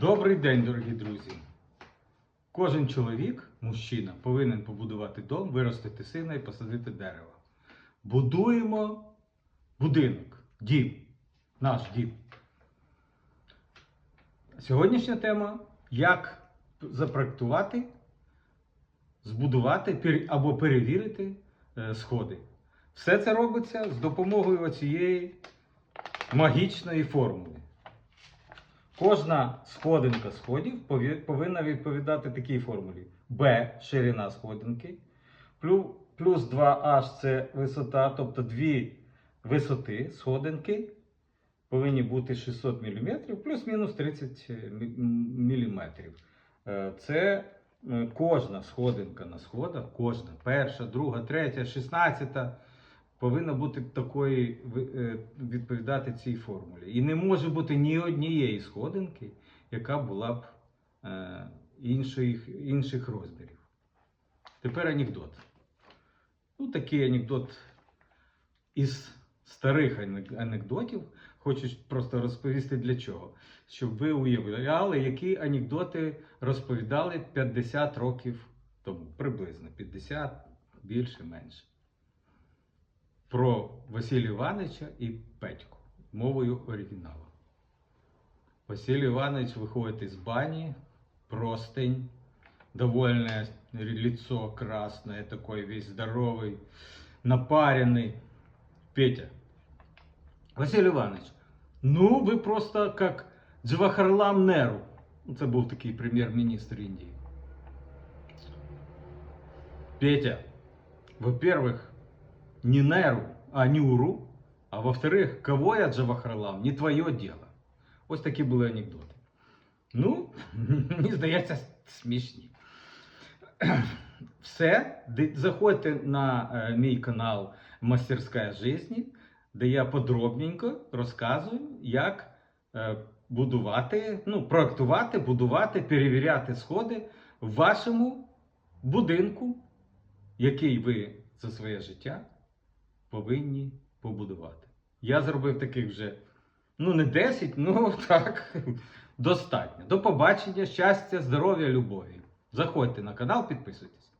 Добрий день, дорогі друзі. Кожен чоловік, мужчина, повинен побудувати дом, виростити сина і посадити дерево. Будуємо будинок, дім, наш дім. Сьогоднішня тема як запроектувати, збудувати або перевірити е, сходи. Все це робиться з допомогою оцієї магічної формули. Кожна сходинка сходів повинна відповідати такій формулі: B ширина сходинки, плюс 2H це висота, тобто дві висоти сходинки повинні бути 600 мм, плюс-мінус 30 мм. Це е, кожна сходинка на сходах, кожна, перша, друга, третя, шістнадцята, повинна бути такої е, відповідати цій формулі. І не може бути ні однієї сходинки, яка була б е, інших, інших розмірів. Тепер анекдот. Ну, такий анекдот із старих анекдотів. Хочу просто розповісти для чого. Щоб ви уявляли, які анекдоти розповідали 50 років тому. Приблизно 50, більше, менше про Василя Івановича і Петьку мовою оригіналу. Василь Иванович выходит из бани, простынь, довольное лицо красное, такой весь здоровый, напаренный. Петя, Василь Иванович, ну ви просто как Джавахарлам Неру. Ну, Це був такий прем'єр-міністр Індії. Петя, во-первых, не Неру, а Нюру. А во-вторых, кого я Джавахарлам, не твоє діло. Ось такі були анекдоти. Ну, мені здається, смішні. Все, заходьте на е, мій канал Мастерська Жизні, де я подробненько розказую, як е, будувати, ну, проектувати, будувати, перевіряти сходи в вашому будинку, який ви за своє життя повинні побудувати. Я зробив таких вже, ну не 10, ну так, достатньо. До побачення, щастя, здоров'я, любові. Заходьте на канал, підписуйтесь.